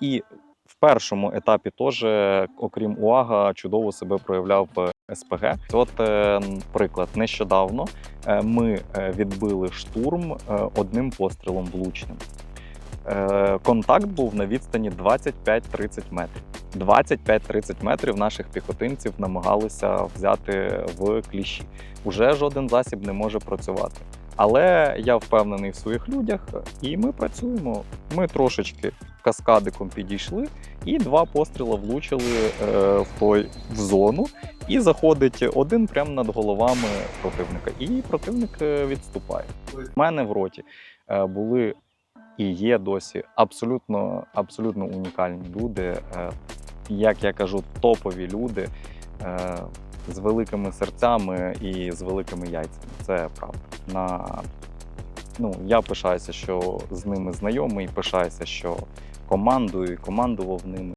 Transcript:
І в першому етапі теж, окрім УАГа, чудово себе проявляв е, СПГ. От е, приклад, нещодавно е, ми відбили штурм одним пострілом влучним. Контакт був на відстані 25-30 метрів. 25-30 метрів наших піхотинців намагалися взяти в кліщі. Уже жоден засіб не може працювати. Але я впевнений в своїх людях, і ми працюємо. Ми трошечки каскадиком підійшли, і два постріли влучили е, в той в зону. І заходить один прямо над головами противника. І противник е, відступає. У мене в роті е, були і є досі абсолютно, абсолютно унікальні люди. Як я кажу, топові люди е, з великими серцями і з великими яйцями. Це правда. На, ну, я пишаюся, що з ними знайомий, пишаюся, що командую і командував ними.